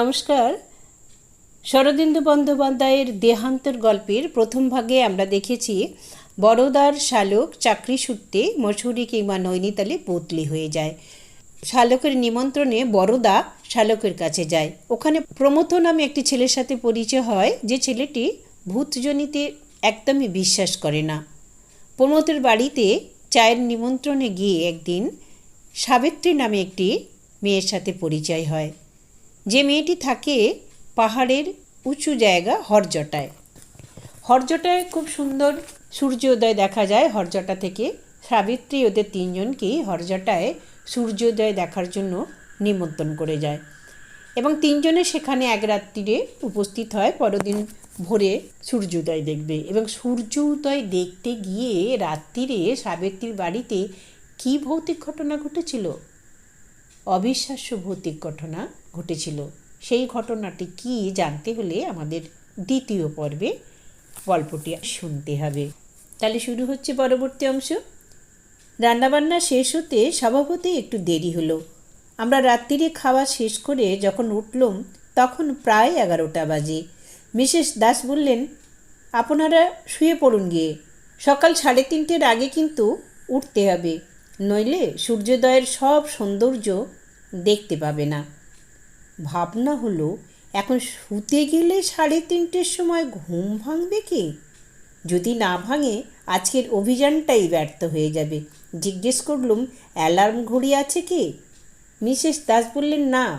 নমস্কার। শরদিন্দু বন্দ্যোপাধ্যায়ের দেহান্তর গল্পের প্রথম ভাগে আমরা দেখেছি, বড়দার শালক চাকরি সূত্রে মসুরি কিংবা নৈনিতালে বদলি হয়ে যায়। শালকের নিমন্ত্রণে বড়দা শালকের কাছে যায়। ওখানে প্রমথ নামে একটি ছেলের সাথে পরিচয় হয়, যে ছেলেটি ভূতজনিতে একদমই বিশ্বাস করে না। প্রমথের বাড়িতে চায়ের নিমন্ত্রণে গিয়ে একদিন সাবিত্রী নামে একটি মেয়ের সাথে পরিচয় হয়। যে মেয়েটি থাকে পাহাড়ের উঁচু জায়গা হরজটায়। হরজটায় খুব সুন্দর সূর্যোদয় দেখা যায়। হরজটা থেকে সাবিত্রী ওদের তিনজনকেই হরজটায় সূর্যোদয় দেখার জন্য নিমন্ত্রণ করে যায়। এবং তিনজনে সেখানে এক রাত্রিরে উপস্থিত হয়। পরদিন ভোরে সূর্যোদয় দেখবে। এবং সূর্যোদয় দেখতে গিয়ে রাত্রিরে সাবিত্রীর বাড়িতে কী ভৌতিক ঘটনা ঘটেছিল? অবিশ্বাস্য ভৌতিক ঘটনা ঘটেছিল। সেই ঘটনাটি কি জানতে হলে আমাদের দ্বিতীয় পর্বে গল্পটি শুনতে হবে। তাহলে শুরু হচ্ছে পরবর্তী অংশ। রান্নাবান্না শেষ হতে স্বভাবতই একটু দেরি হলো। আমরা রাত্রিরে খাওয়া শেষ করে যখন উঠলাম, তখন প্রায় এগারোটা বাজে। মিসেস দাস বললেন, আপনারা শুয়ে পড়ুন গিয়ে সকাল সাড়ে তিনটের আগে কিন্তু উঠতে হবে। নইলে সূর্যোদয়ের সব সৌন্দর্য দেখতে পাবে না। ভাবনা হলো, এখন শুতে গেলে সাড়ে তিনটের সময় ঘুম ভাঙবে কি? যদি না ভাঙে, আজকের অভিযানটাই ব্যর্থ হয়ে যাবে। জিজ্ঞেস করলুম, অ্যালার্ম ঘড়ি আছে কি? মিসেস দাস বললেন, না।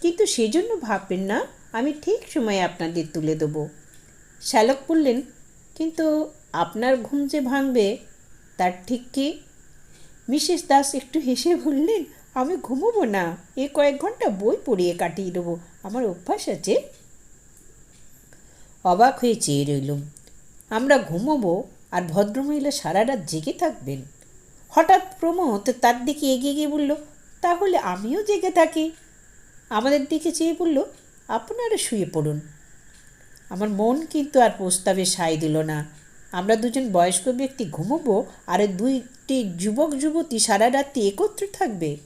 কিন্তু সেজন্য ভাববেন না, আমি ঠিক সময়ে আপনাদের তুলে দেবো। শ্যালক বললেন, কিন্তু আপনার ঘুম যে ভাঙবে, তার ঠিক কি? মিসেস দাস একটু হেসে বললেন আমি ঘুমোবো না। এ কয়েক ঘণ্টা বই পড়িয়ে কাটিয়ে দেবো। আমার অভ্যাস আছে। অবাক হয়ে চেয়ে রইলুম। আমরা ঘুমোবো আর ভদ্রমহিলা সারা রাত জেগে থাকবেন। হঠাৎ প্রমোদ তার দিকে এগিয়ে গিয়ে বলল, তাহলে আমিও জেগে থাকি। আমাদের দিকে চেয়ে বলল, আপনারা শুয়ে পড়ুন। আমার মন কিন্তু আর প্রস্তাবে সায় দিল না। আমরা দুজন বয়স্ক ব্যক্তি ঘুমোবো, আর দুইটি যুবক যুবতী সারা রাত্রি একত্রে থাকবে।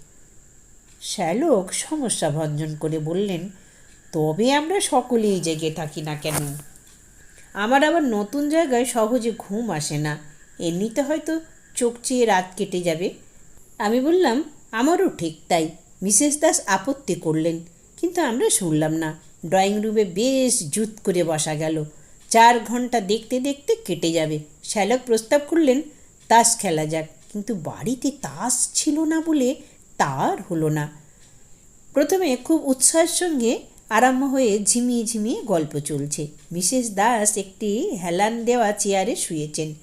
শ্যালক সমস্যা ভঞ্জন করে বললেন, তবে আমরা সকলেই জেগে থাকি না কেন? আমার আবার নতুন জায়গায় সহজে ঘুম আসে না। এমনিতে হয়তো চোখ চেয়ে রাত কেটে যাবে। আমি বললাম, আমারও ঠিক তাই। মিসেস দাস আপত্তি করলেন, কিন্তু আমরা শুনলাম না। ড্রয়িং রুমে বেশ জুত করে বসা গেল। চার ঘণ্টা দেখতে দেখতে কেটে যাবে। শ্যালক প্রস্তাব করলেন, তাস খেলা যাক। কিন্তু বাড়িতে তাস ছিল না বলে তার হলো না। প্রথমে খুব উৎসাহের সঙ্গে আরম্ভ হয়ে ঝিমিয়ে ঝিমিয়ে গল্প চলছে। মিসেস দাস একটি হেলান দেওয়া চেয়ারে শুয়েছেন।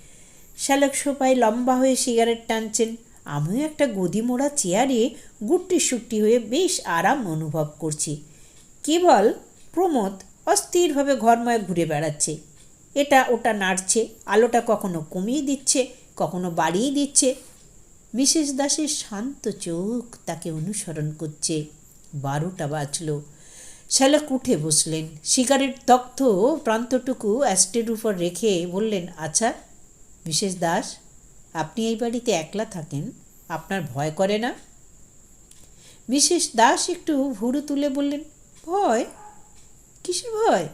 শ্যালক সোপায় লম্বা হয়ে সিগারেট টানছেন। আমিও একটা গদি মোড়া চেয়ারে গুট্টি সুট্টি হয়ে বেশ আরাম অনুভব করছি। কেবল প্রমোদ অস্থিরভাবে ঘরময় ঘুরে বেড়াচ্ছে। এটা ওটা নাড়ছে, আলোটা কখনো কমিয়ে দিচ্ছে, কখনো বাড়িয়ে দিচ্ছে। মিসেস দাসের শান্ত চোখ তাকে অনুসরণ করছে। বারোটা বাজল। শ্যালক উঠে বসলেন। সিগারেট দগ্ধ প্রান্তটুকু অ্যাস্টের উপর রেখে বললেন আচ্ছা মিসেস দাস, আপনি এই বাড়িতে একলা থাকেন? আপনার ভয় করে না? মিসেস দাস একটু ভুরু তুলে বললেন, ভয়? কিসের ভয়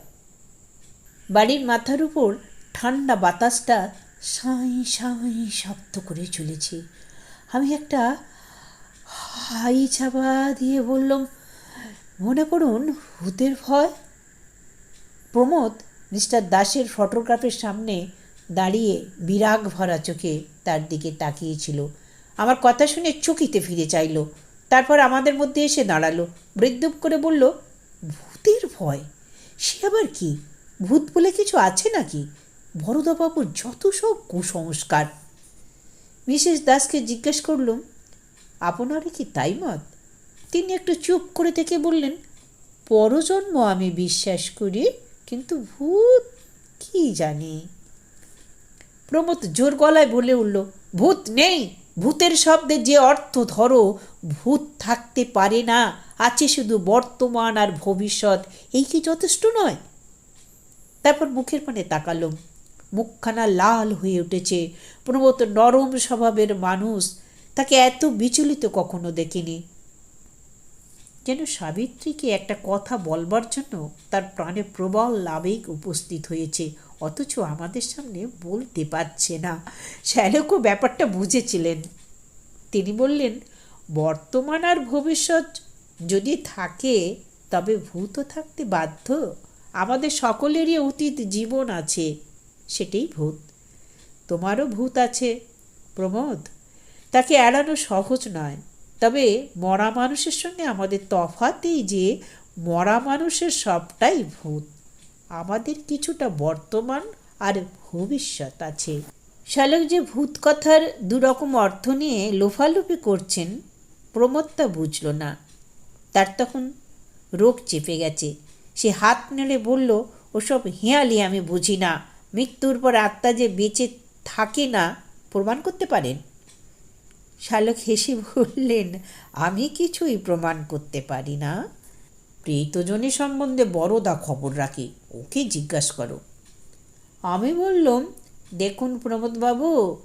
বাড়ির মাথার উপর ঠান্ডা বাতাসটা সাঁই সাঁই শব্দ করে চলেছে। আমি একটা হাই ছাপা দিয়ে বললাম, মনে করুন ভূতের ভয়? প্রমোদ মিস্টার দাসের ফটোগ্রাফের সামনে দাঁড়িয়ে বিরাগ ভরা চোখে তার দিকে তাকিয়েছিল। আমার কথা শুনে চকিতে ফিরে চাইল। তারপর আমাদের মধ্যে এসে দাঁড়াল। বৃদ্ধুপ করে বলল, ভূতের ভয়? সে আবার কি? ভূত বলে কিছু আছে নাকি? বড়দাবাবুর যত সব কুসংস্কার। মিসেস দাসকে জিজ্ঞেস করলুম, আপনারই কি তাই মত? তিনি একটু চুপ করে থেকে বললেন, পরজন্ম আমি বিশ্বাস করি, কিন্তু ভূত কি জানি? প্রমোদ জোর গলায় বলে উঠল, ভূত নেই! ভূতের শব্দে যে অর্থ ধরো, ভূত থাকতে পারে না। আছে শুধু বর্তমান আর ভবিষ্যৎ, এই কি যথেষ্ট নয়? তারপর মুখের পানে তাকালো মুখখানা লাল হয়ে উঠেছে। প্রমোদ নরম স্বভাবের মানুষ, তাকে এত বিচলিত কখনো দেখিনি। যেন সাবিত্রীকে একটা কথা বলবার জন্য তার প্রাণে প্রবল আবেগ উপস্থিত হয়েছে, অথচ আমাদের সামনে বলতে পারছে না। শ্যালকও ব্যাপারটা বুঝেছিলেন। তিনি বললেন, বর্তমান আর ভবিষ্যৎ যদি থাকে, তবে ভূতও থাকতে বাধ্য। আমাদের সকলেরই অতীত জীবন আছে, সেটাই ভূত। তোমারও ভূত আছে, প্রমোদ। তাকে এড়ানো সহজ নয়। তবে মরা মানুষের সঙ্গে আমাদের তফাতেই যে মরা মানুষের সবটাই ভূত। আমাদের কিছুটা বর্তমান আর ভবিষ্যৎ আছে। শালক যে ভূত কথার দুরকম অর্থ নিয়ে লোফালুপি করছেন প্রমোদ তা বুঝল না। তার তখন রোগ চেপে গেছে। সে হাত নেড়ে বলল, ওসব হেয়ালি আমি বুঝি না। মৃত্যুর পর আত্মা যে বেঁচে থাকে না, প্রমাণ করতে পারেন? শালক হেসে বললেন, আমি কিছুই প্রমাণ করতে পারি না। প্রেতজনী সম্বন্ধে বড়দা খবর রাখি, ওকে জিজ্ঞাসা করো। আমি বললাম, দেখুন প্রমোদবাবু,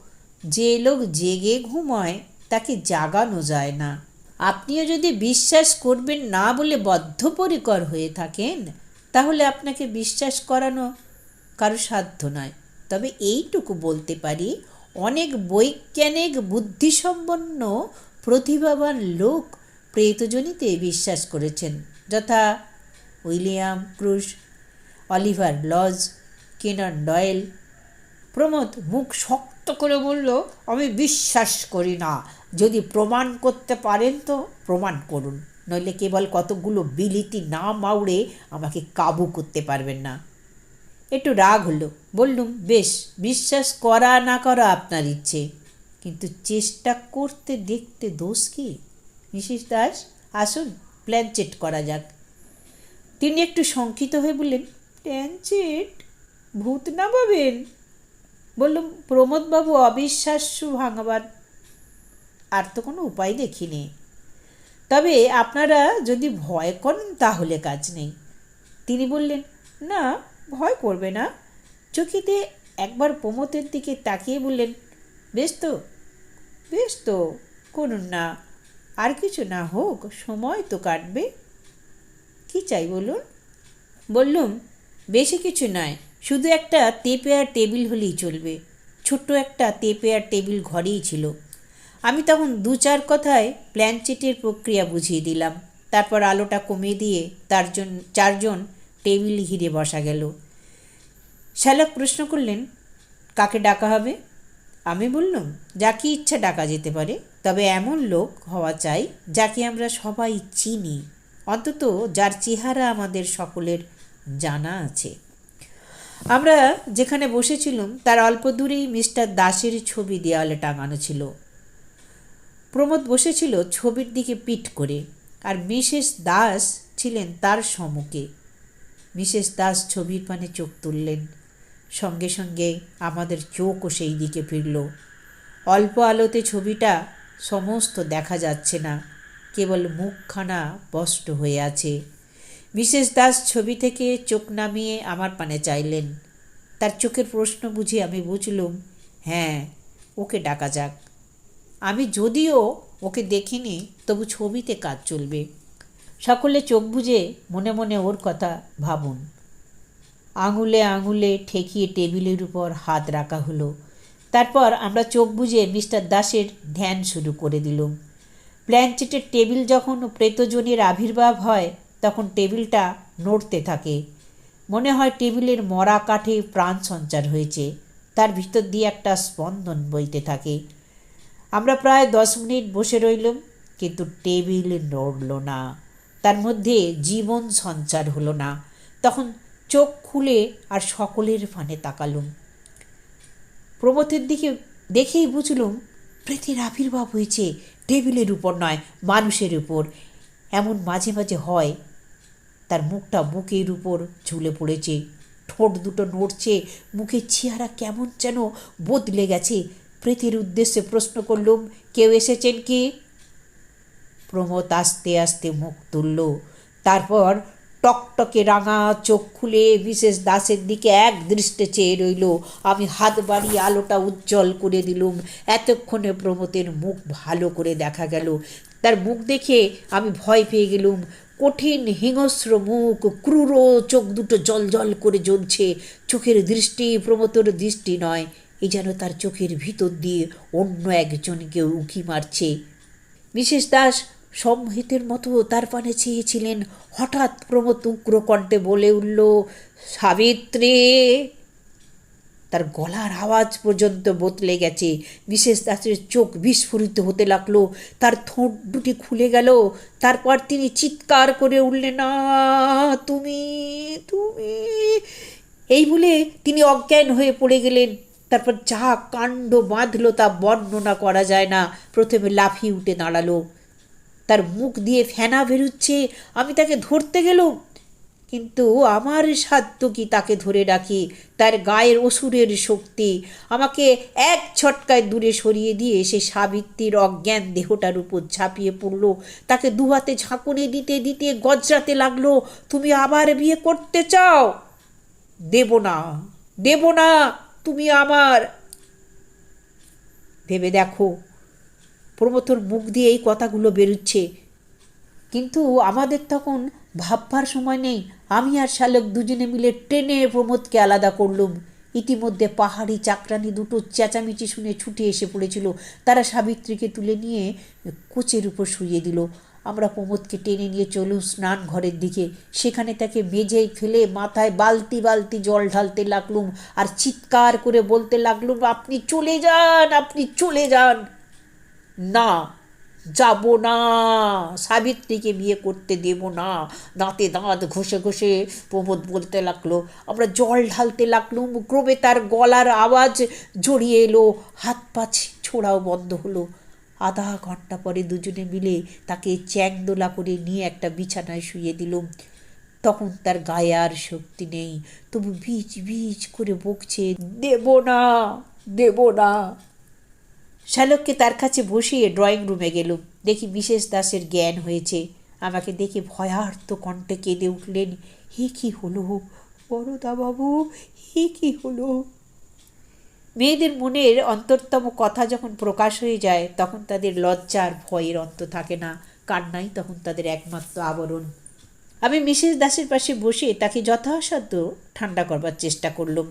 যে লোক জেগে ঘুমায়, তাকে জাগানো যায় না। আপনিও যদি বিশ্বাস করবেন না বলে বদ্ধপরিকর হয়ে থাকেন, তাহলে আপনাকে বিশ্বাস করানো কারও সাধ্য নয়। তবে এইটুকু বলতে পারি, অনেক বৈজ্ঞানিক, বুদ্ধিসম্পন্ন, প্রতিভাবান লোক প্রেতজনিতে বিশ্বাস করেছেন, যথা William Crookes, Oliver Lodge, Conan Doyle. Pramod মুখ শক্ত করে বলল, আমি বিশ্বাস করি না। যদি প্রমাণ করতে পারেন তো প্রমাণ করুন। নইলে কেবল কতগুলো বিলিতি না মাউড়ে আমাকে কাবু করতে পারবেন না। একটু রাগ হলো। বললুম, বেশ, বিশ্বাস করা না করা আপনার ইচ্ছে। কিন্তু চেষ্টা করতে দেখতে দোষ কি? মিসেস দাস, আসুন, প্ল্যান চেট করা যাক। তিনি একটু শঙ্কিত হয়ে বললেন, প্ল্যান চেট? ভূত না পাবেন বললুম, প্রমোদবাবু অবিশ্বাস্য ভাঙাবার আর তো কোনো উপায় দেখিনি। তবে আপনারা যদি ভয় করেন তাহলে কাজ নেই। তিনি বললেন, না, ভয় করবে না। চোখেতে একবার প্রমোদের দিকে তাকিয়ে বললেন, বেশ তো বেশ তো, করুন না। আর কিছু না হোক, সময় তো কাটবে। কি চাই বলুন? বললুম, বেশি কিছু নয়, শুধু একটা তেপে আর টেবিল হলেই চলবে। ছোট্ট একটা তেপে আর টেবিল ঘরেই ছিল। আমি তখন দু চার কথায় প্ল্যান চেটের প্রক্রিয়া বুঝিয়ে দিলাম। তারপর আলোটা কমিয়ে দিয়ে তার জন, চারজন টেবিল ঘিরে বসা গেল। শ্যালক প্রশ্ন করলেন, কাকে ডাকা হবে? আমি বললাম যাকে ইচ্ছা ডাকা যেতে পারে, তবে এমন লোক হওয়া চাই যাকে আমরা সবাই চিনি। অন্তত যার চেহারা আমাদের সকলের জানা আছে। আমরা যেখানে বসেছিলাম, তার অল্প দূরেই মিস্টার দাসের ছবি দেওয়ালে টাঙানো ছিল। প্রমোদ বসেছিল ছবির দিকে পিঠ করে, আর মিসেস দাস ছিলেন তার সম্মুখে। মিসেস দাস ছবির পানে চোখ তুললেন। সঙ্গে সঙ্গে আমাদের চোখও সেই দিকে ফিরল। অল্প আলোতে ছবিটা সমস্ত দেখা যাচ্ছে না, কেবল মুখখানা স্পষ্ট হয়ে আছে। মিসেস দাস ছবি থেকে চোখ নামিয়ে আমার পানে চাইলেন। তার চোখের প্রশ্ন বুঝে আমি বুঝলুম হ্যাঁ ওকে ডাকা যাক। আমি যদিও ওকে দেখিনি, তবু ছবিতে কাজ চলবে। সকলে চোখ বুঝে মনে মনে ওর কথা ভাবুন। আঙুলে আঙুলে ঠেকিয়ে টেবিলের উপর হাত রাখা হলো। তারপর আমরা চোখ বুঝে মিস্টার দাসের ধ্যান শুরু করে দিলুম। প্ল্যানচেটের টেবিল যখন প্রেতজনের আবির্ভাব হয়, তখন টেবিলটা নড়তে থাকে। মনে হয় টেবিলের মরা কাঠে প্রাণ সঞ্চার হয়েছে। তার ভিতর দিয়ে একটা স্পন্দন বইতে থাকে। আমরা প্রায় দশ মিনিট বসে রইলাম, কিন্তু টেবিল নড়ল না। তার মধ্যে জীবন সঞ্চার হলো না। তখন চোখ খুলে আর সকলের ফানে তাকালুম। প্রমথের দিকে দেখেই বুঝলুম প্রেতের আবির্ভাব হয়েছে টেবিলের উপর নয়, মানুষের উপর। এমন মাঝে মাঝে হয়, তার মুখটা বুকের উপর ঝুলে পড়েছে। ঠোঁট দুটো নড়ছে, মুখের চেহারা কেমন যেন বদলে গেছে। প্রেতের উদ্দেশ্যে প্রশ্ন করলুম কেউ এসেছেন কি? প্রমোদ আস্তে আস্তে মুখ তুলল। তারপর টকটকে রাঙা চোখ খুলে বিশেষ দাসের দিকে এক দৃষ্টে চেয়ে রইল। আমি হাত বাড়িয়ে আলোটা উজ্জ্বল করে দিলুম। এতক্ষণে প্রমোদের মুখ ভালো করে দেখা গেল। তার মুখ দেখে আমি ভয় পেয়ে গেলুম। কঠিন, হিংস্র মুখ, ক্রূর চোখ দুটো জল জল করে জ্বলছে। চোখের দৃষ্টি প্রমোতর দৃষ্টি নয়। এ যেন তার চোখের ভিতর দিয়ে অন্য একজনকে উঁকি মারছে। মিসেস দাস সম্হিতের মতো তার পানে চেয়েছিলেন। হঠাৎ প্রমোদ উগ্র কণ্ঠে বলে উঠল, সাবিত্রী! তার গলার আওয়াজ পর্যন্ত বদলে গেছে। মিসেস দাসের চোখ বিস্ফোরিত হতে লাগল। তার ঠোঁট দুটি খুলে গেল। তারপর তিনি চিৎকার করে উঠলেন, না, তুমি তুমি! এই বলে তিনি অজ্ঞান হয়ে পড়ে গেলেন। তারপর যা কাণ্ড বাঁধলো তা বর্ণনা করা যায় না। প্রথমে লাফিয়ে উঠে দাঁড়াল। তার মুখ দিয়ে ফেনা বেরুচ্ছে, আমি তাকে ধরতে গেলুম। কিন্তু আমার সাধ্য কি তাকে ধরে রাখি? তার গায়ের অসুরের শক্তি। আমাকে এক ছটকায় দূরে সরিয়ে দিয়ে সে সাবিত্রীর অজ্ঞান দেহটার উপর ঝাঁপিয়ে পড়ল। তাকে দুহাতে ঝাঁকুনি দিতে দিতে গজরাতে লাগল, তুমি আবার বিয়ে করতে চাও? দেব না দেব না। তুমি আমার। ভেবে দেখো, প্রমথর মুখ দিয়ে এই কথাগুলো বেরুচ্ছে। কিন্তু আমাদের তখন ভাববার সময় নেই। আমি আর শালক দুজনে মিলে ট্রেনে প্রমোদকে আলাদা করলুম। ইতিমধ্যে পাহাড়ি চাকরানি দুটো চেঁচামেচি শুনে ছুটে এসে পড়েছিল। তারা সাবিত্রীকে তুলে নিয়ে কোচের উপর শুইয়ে দিল। আমরা প্রমোদকে টেনে নিয়ে চলুম স্নান ঘরের দিকে। সেখানে তাকে মেঝেই ফেলে মাথায় বালতি বালতি জল ঢালতে লাগলুম আর চিৎকার করে বলতে লাগলুম, আপনি চলে যান, আপনি চলে যান। না, যাব না, সাবিত্রীকে বিয়ে করতে দেব না। দাঁতে দাঁত ঘষে ঘষে প্রমোদ বলতে লাগল। আমরা জল ঢালতে লাগলুম ক্রমে তার গলার আওয়াজ জড়িয়ে এলো, হাত পা ছোড়াও বন্ধ হলো। আধা ঘণ্টা পরে দুজনে মিলে তাকে চ্যাংদোলা করে নিয়ে একটা বিছানায় শুয়ে দিলুম তখন তার গায়ে আর শক্তি নেই। তবু বীজ বীজ করে বকছে, দেব না দেব না। শ্যালককে তার কাছে বসিয়ে ড্রয়িং রুমে গেলুম দেখি বিশেষ দাসের জ্ঞান হয়েছে। আমাকে দেখে ভয়ার্থ কণ্ঠে কেঁদে উঠলেন, হে কি হলো? বড়দাবাবু, হে কি হলো? মেয়েদের মনের অন্তরতম কথা যখন প্রকাশ হয়ে যায়, তখন তাদের লজ্জার ভয়ের অন্ত থাকে না। কান্নাই তখন তাদের একমাত্র আবরণ। আমি মিসেস দাসের পাশে বসে তাকে যথাসাধ্য ঠান্ডা করবার চেষ্টা করলাম।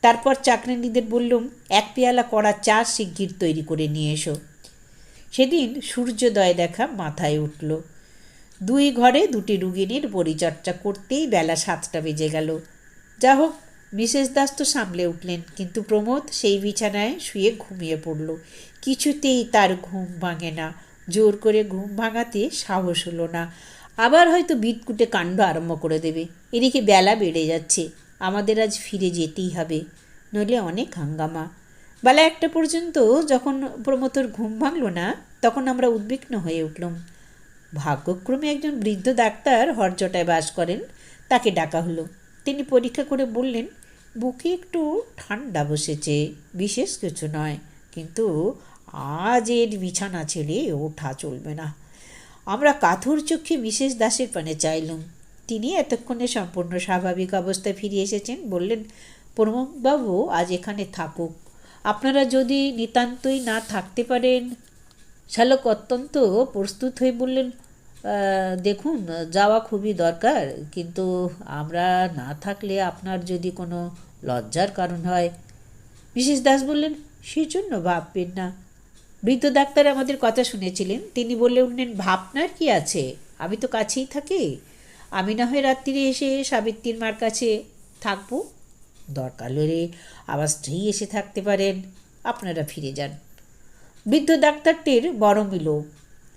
তারপর চাকরানিদের বললুম, এক পেয়ালা কড়া চা শিগগির তৈরি করে নিয়ে এসো। সেদিন সূর্যোদয় দেখা মাথায় উঠল। দুই ঘরে দুটি রুগিনীর পরিচর্যা করতেই বেলা সাতটা বেজে গেল। যা হোক মিসেস দাস তো সামলে উঠলেন, কিন্তু প্রমোদ সেই বিছানায় শুয়ে ঘুমিয়ে পড়ল। কিছুতেই তার ঘুম ভাঙে না। জোর করে ঘুম ভাঙাতে সাহস হলো না। আবার হয়তো বিদকুটে কাণ্ড আরম্ভ করে দেবে। এদিকে বেলা বেড়ে যাচ্ছে। আমাদের আজ ফিরে যেতেই হবে। নইলে অনেক হাঙ্গামা। বেলা একটা পর্যন্ত যখন প্রমোদর ঘুম ভাঙল না, তখন আমরা উদ্বিগ্ন হয়ে উঠলাম। ভাগ্যক্রমে একজন বৃদ্ধ ডাক্তার হরজটায় বাস করেন। তাকে ডাকা হলো। তিনি পরীক্ষা করে বললেন, বুকে একটু ঠান্ডা বসেছে, বিশেষ কিছু নয়। কিন্তু আজ এর বিছানা ছেড়ে ওঠা চলবে না। আমরা কাথুর চক্ষে মিসেস দাসের পানে চাইলুম। তিনি এতক্ষণে সম্পূর্ণ স্বাভাবিক অবস্থায় ফিরে এসেছেন। বললেন, প্রমোদবাবু, আজ এখানে থাকুক। আপনারা যদি নিতান্তই না থাকতে পারেন, শালক অত্যন্ত প্রস্তুত হয়ে বললেন দেখুন, যাওয়া খুবই দরকার, কিন্তু আমরা না থাকলে আপনার যদি কোনো লজ্জার কারণ হয় বিশেষ দাস বললেন সেই জন্য ভাববেন না। বৃদ্ধ ডাক্তার আমাদের কথা শুনেছিলেন, তিনি বলে উঠলেন, ভাবনার কি আছে? আমি তো কাছেই থাকি। আমি না হয় রাত্রিরে এসে সাবিত্রীর মার কাছে থাকব। দরকার হলে আবার স্ত্রী এসে থাকতে পারেন। আপনারা ফিরে যান। বৃদ্ধ ডাক্তারটির বড় মিল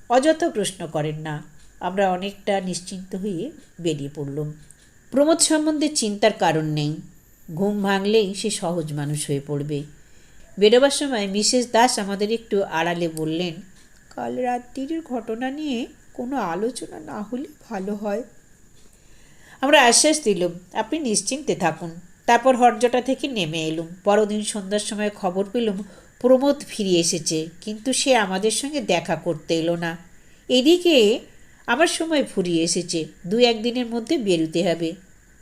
অযথা প্রশ্ন করেন না। আমরা অনেকটা নিশ্চিন্ত হয়ে বেরিয়ে পড়লাম। প্রমোদ সম্বন্ধে চিন্তার কারণ নেই। ঘুম ভাঙলেই সে সহজ মানুষ হয়ে পড়বে। বেরোবার সময় মিসেস দাস আমাদের একটু আড়ালে বললেন, কাল রাত্রির ঘটনা নিয়ে কোনো আলোচনা না হলে ভালো হয়। আমরা আশ্বাস দিলুম, আপনি নিশ্চিন্তে থাকুন। তারপর হরজটা থেকে নেমে এলুম। পরদিন সন্ধ্যার সময় খবর পেলুম, প্রমোদ ফিরে এসেছে, কিন্তু সে আমাদের সঙ্গে দেখা করতে এলো না। এদিকে আমার সময় ফুরিয়ে এসেছে। দু একদিনের মধ্যে বেরোতে হবে।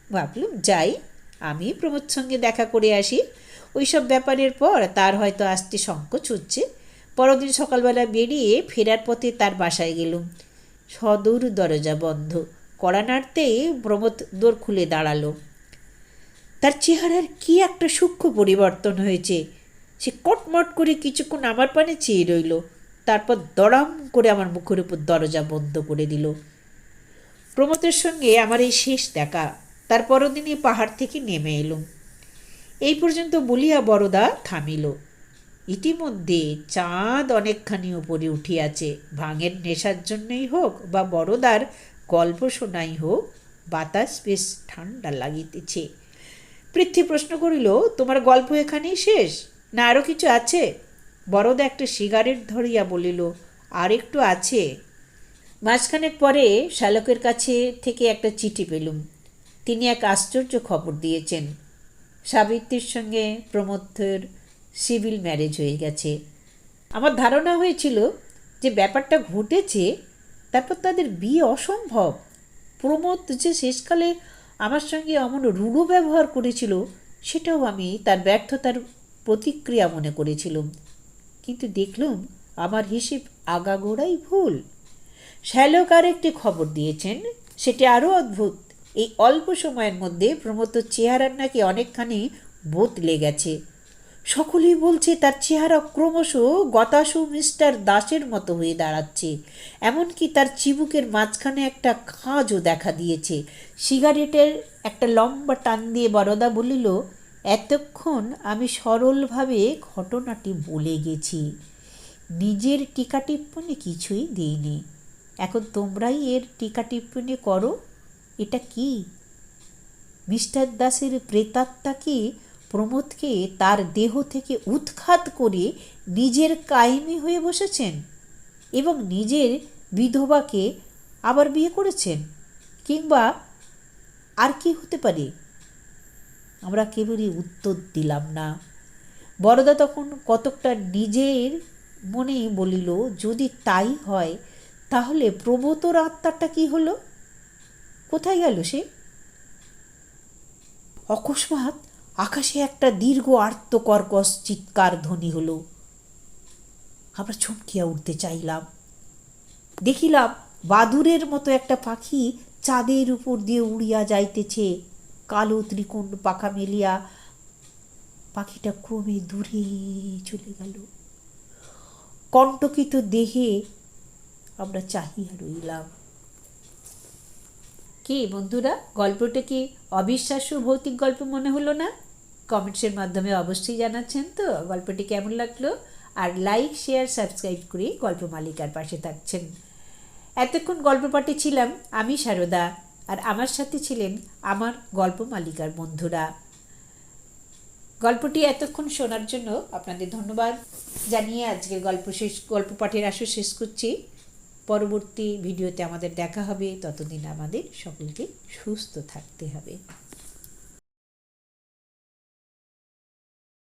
ভাবলুম যাই, আমি প্রমোদ সঙ্গে দেখা করে আসি। ওই সব ব্যাপারের পর তার হয়তো আসতে সংকোচ হচ্ছে। পরদিন সকালবেলা বেরিয়ে ফেরার পথে তার বাসায় গেলুম। সদূর দরজা বন্ধ। কড়া নাড়তেই প্রমোদ দোর খুলে দাঁড়াল। তার চেহারার কি একটা সূক্ষ্ম পরিবর্তন হয়েছে। সে কটমট করে কিছুক্ষণ আমার পানে চেয়ে রইল। তারপর দড়াম করে আমার মুখের উপর দরজা বন্ধ করে দিল। প্রমোদের সঙ্গে আমার এই শেষ দেখা, তার পরদিনই পাহাড় থেকে নেমে এলুম এই পর্যন্ত বলিয়া বড়দা থামিল। ইতিমধ্যে চাঁদ অনেকখানি উপরে উঠিয়াছে। ভাঙের নেশার জন্যই হোক বা বড়দার গল্প শোনাই হোক, বাতাস বেশ ঠান্ডা লাগিতেছে। পৃথ্বী প্রশ্ন করিল, তোমার গল্প এখানেই শেষ? না আরও কিছু আছে? বড়দা একটা সিগারেট ধরিয়া বলিল আর একটু আছে। মাঝখানেক পরে শ্যালকের কাছে থেকে একটা চিঠি পেলুম। তিনি এক আশ্চর্য খবর দিয়েছেন। সাবিত্রীর সঙ্গে প্রমোদের সিভিল ম্যারেজ হয়ে গেছে। আমার ধারণা হয়েছিল যে ব্যাপারটা ঘটেছে, তারপর তাদের বিয়ে অসম্ভব। প্রমোদ যে শেষকালে আমার সঙ্গে অমন রূঢ় ব্যবহার করেছিল, সেটাও আমি তার ব্যর্থতার প্রতিক্রিয়া মনে করেছিলাম। কিন্তু দেখলুম আমার হিসেব আগাগোড়াই ভুল। শ্যালক আর একটি খবর দিয়েছেন, সেটি আরও অদ্ভুত। এই অল্প সময়ের মধ্যে প্রমোদ চেহারার নাকি অনেকখানি বদলে গেছে সকলেই বলছে তার চেহারা ক্রমশ গতাসু মিস্টার দাসের মতো হয়ে দাঁড়াচ্ছে, এমনকি তার চিবুকের মাঝখানে একটা খাঁজও দেখা দিয়েছে। সিগারেটের একটা লম্বা টান দিয়ে বরদা বলিল এতক্ষণ আমি সরলভাবে ঘটনাটি বলে গেছি। নিজের টিকা টিপ্পণী কিছুই দিইনি। এখন তোমরাই এর টিকা টিপ্পণী করো, এটা কি? মিস্টার দাসের প্রেতাত্মা কি প্রমোদকে তার দেহ থেকে উৎখাত করে নিজের কায়েমি হয়ে বসেছেন এবং নিজের বিধবাকে আবার বিয়ে করেছেন কিংবা আর কি হতে পারে? আমরা কেবলই উত্তর দিলাম না। বড়দা তখন কতকটা নিজের মনেই বলিল, যদি তাই হয়, তাহলে প্রবোতর আত্মাটা কি হলো? কোথায় গেল সে? অকস্মাৎ আকাশে একটা দীর্ঘ আর্তকর্কশ চিৎকার ধ্বনি হলো। আমরা ছমকিয়া উঠতে চাইলাম। দেখিলাম বাদুরের মতো একটা পাখি চাঁদের উপর দিয়ে উড়িয়া যাইতেছে। কালো ত্রিকোণ পাখা মেলিয়া পাখিটা ক্রমে দূরে চলে গেল। কণ্টকিত দেহে আমরা চাহিয়া রইলাম। কি বন্ধুরা, গল্পটা কি অবিশ্বাস্য ভৌতিক গল্প মনে হলো না? কমেন্টসের মাধ্যমে অবশ্যই জানাচ্ছেন তো গল্পটি কেমন লাগল? আর লাইক, শেয়ার, সাবস্ক্রাইব করে গল্প মালিকার পাশে থাকছেন। এতক্ষণ গল্প পাঠে ছিলাম আমি সারদা। আর আমার সাথে ছিলেন আমার গল্প মালিকার বন্ধুরা। গল্পটি এতক্ষণ শোনার জন্য আপনাদের ধন্যবাদ জানিয়ে আজকের গল্প শেষ, গল্প পাঠের আসর শেষ করছি। পরবর্তী ভিডিওতে আমাদের দেখা হবে। ততদিন আমাদের সকলকে সুস্থ থাকতে হবে।